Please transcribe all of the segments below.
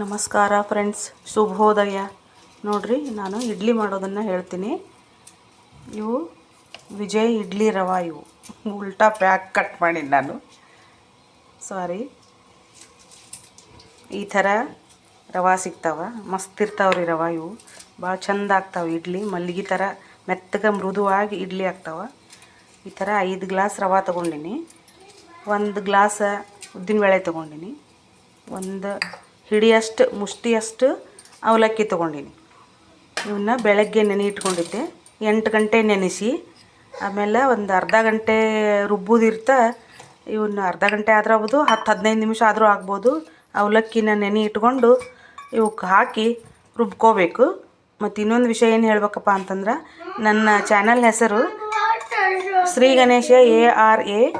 ನಮಸ್ಕಾರ ಫ್ರೆಂಡ್ಸ್. ಶುಭೋದಯ ನೋಡ್ರಿ, ನಾನು ಇಡ್ಲಿ ಮಾಡೋದನ್ನು ಹೇಳ್ತೀನಿ. ಇವು ವಿಜಯ್ ಇಡ್ಲಿ ರವ ಇವು. ಉಲ್ಟಾ ಪ್ಯಾಕ್ ಕಟ್ ಮಾಡಿ ನಾನು. ಸಾರಿ ಈ ಥರ ರವಾ ಸಿಗ್ತಾವ. ಮಸ್ತ್ ಇರ್ತಾವ್ರಿ ರವಾ ಇವು. ಭಾಳ ಚಂದ ಆಗ್ತಾವೆ ಇಡ್ಲಿ. ಮಲ್ಲಿಗೆ ಥರ ಮೆತ್ತಗೆ ಮೃದುವಾಗಿ ಇಡ್ಲಿ ಆಗ್ತಾವ. ಈ ಥರ ಐದು ಗ್ಲಾಸ್ ರವಾ ತೊಗೊಂಡಿನಿ. ಒಂದು ಗ್ಲಾಸ್ ಉದ್ದಿನಬೇಳೆ ತೊಗೊಂಡಿನಿ. ಒಂದು ಹಿಡಿಯಷ್ಟು, ಮುಷ್ಟಿಯಷ್ಟು ಅವಲಕ್ಕಿ ತೊಗೊಂಡೀನಿ. ಇವನ್ನ ಬೆಳಗ್ಗೆ ನೆನೆ ಇಟ್ಕೊಂಡಿದ್ದೆ. ಎಂಟು ಗಂಟೆ ನೆನೆಸಿ, ಆಮೇಲೆ ಒಂದು ಅರ್ಧ ಗಂಟೆ ರುಬ್ಬೋದಿರ್ತ ಇವನ್ನ ಅರ್ಧ ಗಂಟೆ ಆದರೂ ಆಗ್ಬೋದು, ಹತ್ತು ಹದಿನೈದು ನಿಮಿಷ ಆದರೂ ಆಗ್ಬೋದು ಅವಲಕ್ಕಿನ ನೆನೆ ಇಟ್ಕೊಂಡು ಇವಕ್ಕೆ ಹಾಕಿ ರುಬ್ಕೋಬೇಕು. ಮತ್ತು ಇನ್ನೊಂದು ವಿಷಯ ಏನು ಹೇಳ್ಬೇಕಪ್ಪ ಅಂತಂದ್ರೆ, ನನ್ನ ಚಾನಲ್ ಹೆಸರು Shri Ganesha A R A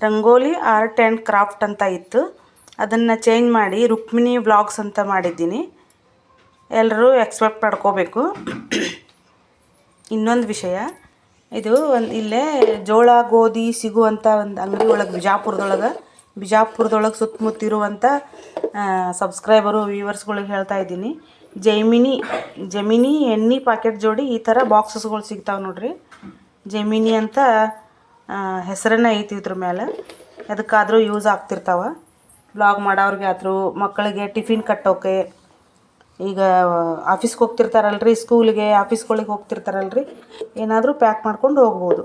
rangoli art and craft ಅಂತ ಇತ್ತು. ಅದನ್ನು ಚೇಂಜ್ ಮಾಡಿ ರುಕ್ಮಿಣಿ ವ್ಲಾಗ್ಸ್ ಅಂತ ಮಾಡಿದ್ದೀನಿ. ಎಲ್ಲರೂ ಎಕ್ಸ್ಪೆಕ್ಟ್ ಮಾಡ್ಕೋಬೇಕು. ಇನ್ನೊಂದು ವಿಷಯ, ಇದು ಒಂದು ಇಲ್ಲೇ ಜೋಳ, ಗೋಧಿ ಸಿಗುವಂಥ ಒಂದು ಅಂಗಡಿ ಒಳಗೆ, ಬಿಜಾಪುರದೊಳಗೆ ಬಿಜಾಪುರದೊಳಗೆ ಸುತ್ತಮುತ್ತಿರುವಂಥ ಸಬ್ಸ್ಕ್ರೈಬರು ವ್ಯೂವರ್ಸ್ಗಳಿಗೆ ಹೇಳ್ತಾ ಇದ್ದೀನಿ. ಜೈಮಿನಿ, ಜಮಿನಿ ಎಣ್ಣೆ ಪಾಕೆಟ್ ಜೋಡಿ ಈ ಥರ ಬಾಕ್ಸಸ್ಗಳು ಸಿಗ್ತಾವೆ ನೋಡ್ರಿ. ಜಮಿನಿ ಅಂತ ಹೆಸರನ್ನ ಐತಿ ಇದ್ರ ಮೇಲೆ ಅದಕ್ಕಾದರೂ ಯೂಸ್ ಆಗ್ತಿರ್ತಾವೆ. ಬ್ಲಾಗ್ ಮಾಡೋರಿಗೆ ಆದರೂ ಮಕ್ಕಳಿಗೆ ಟಿಫಿನ್ ಕಟ್ಟೋಕೆ, ಈಗ ಆಫೀಸ್ಗೆ ಹೋಗ್ತಿರ್ತಾರಲ್ರಿ ಸ್ಕೂಲಿಗೆ ಆಫೀಸ್ಗಳಿಗೆ ಹೋಗ್ತಿರ್ತಾರಲ್ರಿ, ಏನಾದರೂ ಪ್ಯಾಕ್ ಮಾಡ್ಕೊಂಡು ಹೋಗ್ಬೋದು.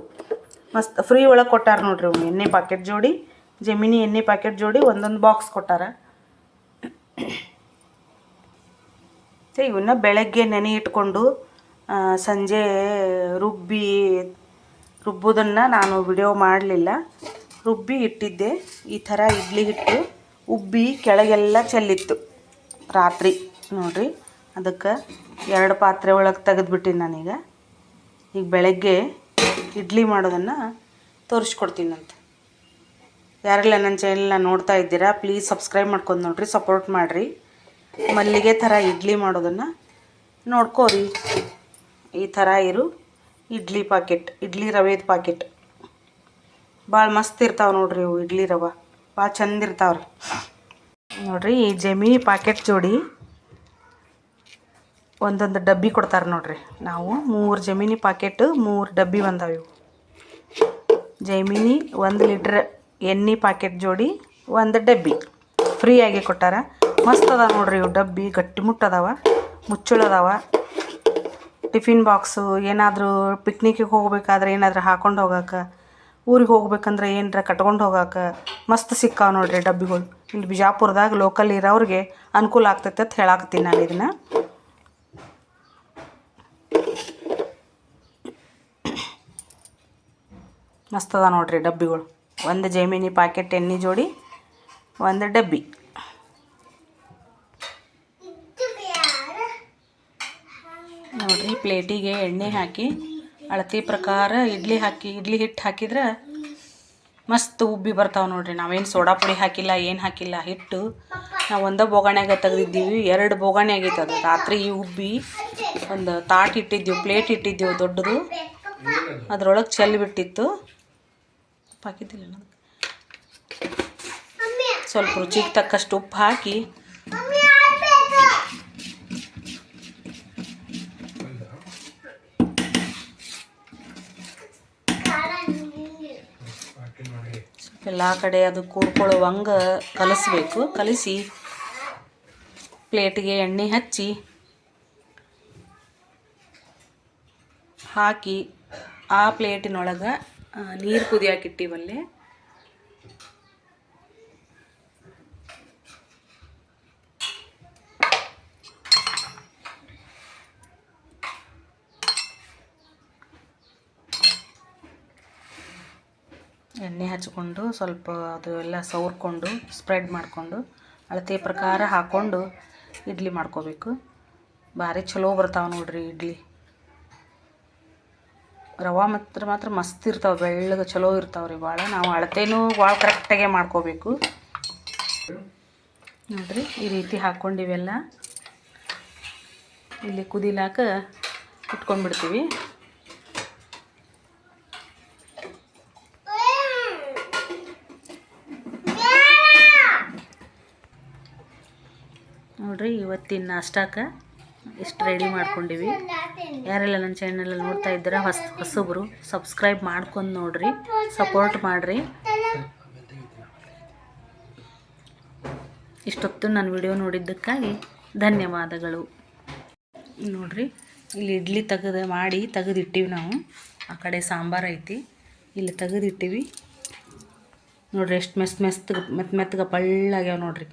ಮಸ್ತ್ ಫ್ರೀ ಒಳಗೆ ಕೊಟ್ಟಾರ ನೋಡ್ರಿ ಇವ್ನು ಎಣ್ಣೆ ಪ್ಯಾಕೆಟ್ ಜೋಡಿ, ಜಮಿನಿ ಎಣ್ಣೆ ಪ್ಯಾಕೆಟ್ ಜೋಡಿ ಒಂದೊಂದು ಬಾಕ್ಸ್ ಕೊಟ್ಟಾರ. ಇವನ್ನ ಬೆಳಗ್ಗೆ ನೆನೆ ಇಟ್ಕೊಂಡು ಸಂಜೆ ರುಬ್ಬಿ, ರುಬ್ಬೋದನ್ನು ನಾನು ವಿಡಿಯೋ ಮಾಡಲಿಲ್ಲ. ರುಬ್ಬಿ ಇಟ್ಟಿದ್ದೆ, ಈ ಥರ ಇಡ್ಲಿ ಹಿಟ್ಟು. ಉಬ್ಬಿ ಕೆಳಗೆಲ್ಲ ಚೆಲ್ಲಿತ್ತು. ರಾತ್ರಿ, ನೋಡ್ರಿ, ಅದಕ್ಕೆ ಎರಡು ಪಾತ್ರೆ ಒಳಗೆ ತೆಗೆದ್ಬಿಟ್ಟಿನಿ ನಾನೀಗ. ಈಗ ಬೆಳಗ್ಗೆ ಇಡ್ಲಿ ಮಾಡೋದನ್ನು ತೋರಿಸ್ಕೊಡ್ತೀನಂತೆ. ಯಾರೆಲ್ಲ ನನ್ನ ಚಾನೆಲ್ನ ನೋಡ್ತಾ ಇದ್ದೀರಾ ಪ್ಲೀಸ್ ಸಬ್ಸ್ಕ್ರೈಬ್ ಮಾಡ್ಕೊಂಡು ನೋಡ್ರಿ ಸಪೋರ್ಟ್ ಮಾಡಿರಿ. ಮಲ್ಲಿಗೆ ಥರ ಇಡ್ಲಿ ಮಾಡೋದನ್ನು ನೋಡ್ಕೋರಿ. ಈ ಥರ ಇರು, ಇಡ್ಲಿ ಪಾಕೆಟ್ ಇಡ್ಲಿ ರವೆದ ಪಾಕೆಟ್ ಭಾಳ ಮಸ್ತ್ ಇರ್ತಾವೆ ನೋಡ್ರಿ ಇವು ಇಡ್ಲಿ ರವೆ. ಭಾಳ ಚಂದ ಇರ್ತಾವ್ರಿ. ನೋಡ್ರಿ, ಈ ಜಮೀನಿ ಪಾಕೆಟ್ ಜೋಡಿ ಒಂದೊಂದು ಡಬ್ಬಿ ಕೊಡ್ತಾರೆ ನೋಡ್ರಿ. ನಾವು ಮೂರು ಜಮೀನಿ ಪಾಕೆಟ್ ಮೂರು ಡಬ್ಬಿ ಬಂದಾವೆ ಇವು. ಜಮೀನಿ ಒಂದು ಲೀಟ್ರ್ ಎಣ್ಣೆ ಪಾಕೆಟ್ ಜೋಡಿ ಒಂದು ಡಬ್ಬಿ. ಫ್ರೀಯಾಗಿ ಕೊಟ್ಟಾರ. ಮಸ್ತ್ ಅದ ನೋಡ್ರಿ ಇವು ಡಬ್ಬಿ, ಗಟ್ಟಿ ಮುಟ್ಟದಾವ ಮುಚ್ಚಳದಾವ ಟಿಫಿನ್ ಬಾಕ್ಸು, ಏನಾದರೂ ಪಿಕ್ನಿಕ್ಕಿಗೆ ಹೋಗ್ಬೇಕಾದ್ರೆ ಏನಾದರೂ ಹಾಕೊಂಡು ಹೋಗಕ್ಕೆ ಊರಿಗೆ ಹೋಗ್ಬೇಕಂದ್ರೆ ಏನರ ಕಟ್ಕೊಂಡು ಹೋಗಕ್ಕೆ ಮಸ್ತ್ ಸಿಕ್ಕಾವ ನೋಡ್ರಿ ಡಬ್ಬಿಗಳು. ಇಲ್ಲಿ ಬಿಜಾಪುರದಾಗ ಲೋಕಲ್ ಇರೋರಿಗೆ ಅನುಕೂಲ ಆಗ್ತೈತೆ ಅಂತ ಹೇಳಾಕತ್ತೀನಿ ನಾನು ಇದನ್ನು. ಮಸ್ತ್ ಅದ ನೋಡ್ರಿ ಡಬ್ಬಿಗಳು. ಒಂದು ಜೈಮಿನಿ ಪ್ಯಾಕೆಟ್ ಎಣ್ಣೆ ಜೋಡಿ, ಒಂದು ಡಬ್ಬಿ. ನೋಡ್ರಿ ಪ್ಲೇಟಿಗೆ ಎಣ್ಣೆ ಹಾಕಿ ಅಳತೆ ಪ್ರಕಾರ ಇಡ್ಲಿ ಹಾಕಿ, ಇಡ್ಲಿ ಹಿಟ್ಟು ಹಾಕಿದ್ರೆ ಮಸ್ತ್ ಉಬ್ಬಿ ಬರ್ತಾವೆ ನೋಡ್ರಿ. ನಾವೇನು ಸೋಡಾ ಪುಡಿ ಹಾಕಿಲ್ಲ, ಏನು ಹಾಕಿಲ್ಲ, ಹಿಟ್ಟು. ನಾವು ಒಂದೇ ಬೋಗಾಣ್ಯಾಗ ತೆಗೆದಿದ್ದೀವಿ, ಎರಡು ಬೋಗಣೆ ಆಗೈತೆ ಅದು. ರಾತ್ರಿ ಉಬ್ಬಿ ಒಂದು ತಾಟ್ ಇಟ್ಟಿದ್ದೀವಿ, ಪ್ಲೇಟ್ ಇಟ್ಟಿದ್ದೀವಿ ದೊಡ್ಡದು. ಅದರೊಳಗೆ ಚೆಲ್ಲಿ ಬಿಟ್ಟಿತ್ತು. ಹಾಕಿದ್ದಿಲ್ಲ ಸ್ವಲ್ಪ ರುಚಿಗೆ ತಕ್ಕಷ್ಟು ಉಪ್ಪು ಹಾಕಿ ಸ್ವಲ್ಪ ಎಲ್ಲ ಕಡೆ ಅದು ಕೂಡ್ಕೊಳ್ಳುವಂಗೆ ಕಲಿಸ್ಬೇಕು. ಕಲಿಸಿ ಪ್ಲೇಟಿಗೆ ಎಣ್ಣೆ ಹಚ್ಚಿ ಹಾಕಿ ಆ ಪ್ಲೇಟಿನೊಳಗೆ ನೀರು ಕುದಿಯಾಕಿಟ್ಟಿವಲ್ಲೇ ಎಣ್ಣೆ ಹಚ್ಕೊಂಡು ಸ್ವಲ್ಪ ಅದು ಎಲ್ಲ ಸವರ್ಕೊಂಡು ಸ್ಪ್ರೆಡ್ ಮಾಡಿಕೊಂಡು, ಅಳತೆ ಪ್ರಕಾರ ಹಾಕ್ಕೊಂಡು ಇಡ್ಲಿ ಮಾಡ್ಕೋಬೇಕು. ಭಾರಿ ಚಲೋ ಬರ್ತಾವೆ ನೋಡ್ರಿ ಇಡ್ಲಿ. ರವೆ ಮಾತ್ರ ಮಾತ್ರ ಮಸ್ತ್ ಇರ್ತಾವೆ, ಬೆಳ್ಳಗೆ ಚಲೋ ಇರ್ತಾವೆ ರೀ ಭಾಳ ನಾವು ಅಳತೆನೂ ಭಾಳ ಕರೆಕ್ಟಾಗೆ ಮಾಡ್ಕೋಬೇಕು. ನೋಡಿರಿ ಈ ರೀತಿ ಹಾಕ್ಕೊಂಡಿವೆಲ್ಲ ಇಲ್ಲಿ ಕುದಿಲಾಕ ಇಟ್ಕೊಂಡ್ಬಿಡ್ತೀವಿ. ನೋಡ್ರಿ, ಇವತ್ತಿನ ನಾಷ್ಟಕ್ಕೆ ಇಷ್ಟು ರೆಡಿ ಮಾಡ್ಕೊಂಡಿವಿ. ಯಾರೆಲ್ಲ ನನ್ನ ಚಾನಲ್ ನೋಡ್ತಾ ಇದ್ದರೆ, ಹೊಸ ಹೊಸಬ್ರು ಸಬ್ಸ್ಕ್ರೈಬ್ ಮಾಡ್ಕೊಂಡು ನೋಡ್ರಿ ಸಪೋರ್ಟ್ ಮಾಡಿರಿ. ಇಷ್ಟೊತ್ತು ನನ್ನ ವಿಡಿಯೋ ನೋಡಿದ್ದಕ್ಕಾಗಿ ಧನ್ಯವಾದಗಳು. ನೋಡ್ರಿ, ಇಲ್ಲಿ ಇಡ್ಲಿ ತೆಗೆದು ಮಾಡಿ ತೆಗೆದಿಟ್ಟಿವಿ ನಾವು. ಆ ಕಡೆ ಸಾಂಬಾರು ಐತಿ, ಇಲ್ಲಿ ತೆಗೆದಿಟ್ಟಿವಿ. ನೋಡ್ರಿ, ಎಷ್ಟು ಮೆಸ್ ಮೆಸ್ತ್ಗೆ ಮೆತ್ತ ಮೆತ್ತಗೆ ಪಳ್ಳಾಗ್ಯಾವ ನೋಡ್ರಿ.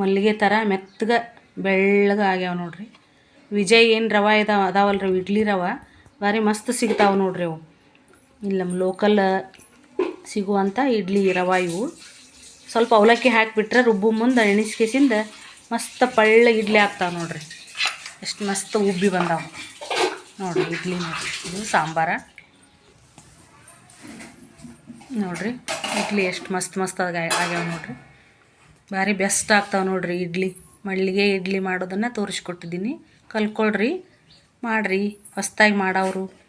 ಮಲ್ಲಿಗೆ ಥರ ಮೆತ್ತಗೆ ಬೆಳ್ಳಗೆ ಆಗ್ಯಾವ ನೋಡ್ರಿ. ವಿಜಯ್ ಏನು ರವೆ ಇದಾವ ಅದಾವಲ್ಲ ರೀ ಇಡ್ಲಿ ರವೆ. ಭಾರಿ ಮಸ್ತ್ ಸಿಗ್ತಾವೆ ನೋಡ್ರಿ ಅವು. ಇಲ್ಲಿ ನಮ್ಮ ಲೋಕಲ್ ಸಿಗುವಂಥ ಇಡ್ಲಿ ರವೆ ಇವು. ಸ್ವಲ್ಪ ಅವಲಕ್ಕಿ ಹಾಕಿಬಿಟ್ರೆ ರುಬ್ಬು ಮುಂದೆ ಎಣಿಸ್ಕೇಸಿಂದ ಮಸ್ತ್ ಪಳ್ಳ ಇಡ್ಲಿ ಆಗ್ತಾವೆ ನೋಡ್ರಿ. ಎಷ್ಟು ಮಸ್ತ್ ಉಬ್ಬಿ ಬಂದಾವೆ. ನೋಡ್ರಿ ಇಡ್ಲಿ ಇದು ಸಾಂಬಾರ. ನೋಡ್ರಿ ಇಡ್ಲಿ ಎಷ್ಟು ಮಸ್ತ್ ಮಸ್ತ್ ಆಗ ಆಗ್ಯಾವ ನೋಡ್ರಿ. ಭಾರಿ ಬೆಸ್ಟ್ ಆಗ್ತಾವೆ ನೋಡ್ರಿ ಇಡ್ಲಿ. ಮಳ್ಳಿಗೆ ಇಡ್ಲಿ ಮಾಡೋದನ್ನು ತೋರಿಸ್ಕೊಟ್ಟಿದ್ದೀನಿ. ಕಲ್ತ್ಕೊಳ್ರಿ. ಮಾಡಿರಿ. ಹೊಸ್ದಾಗಿ ಮಾಡೋರು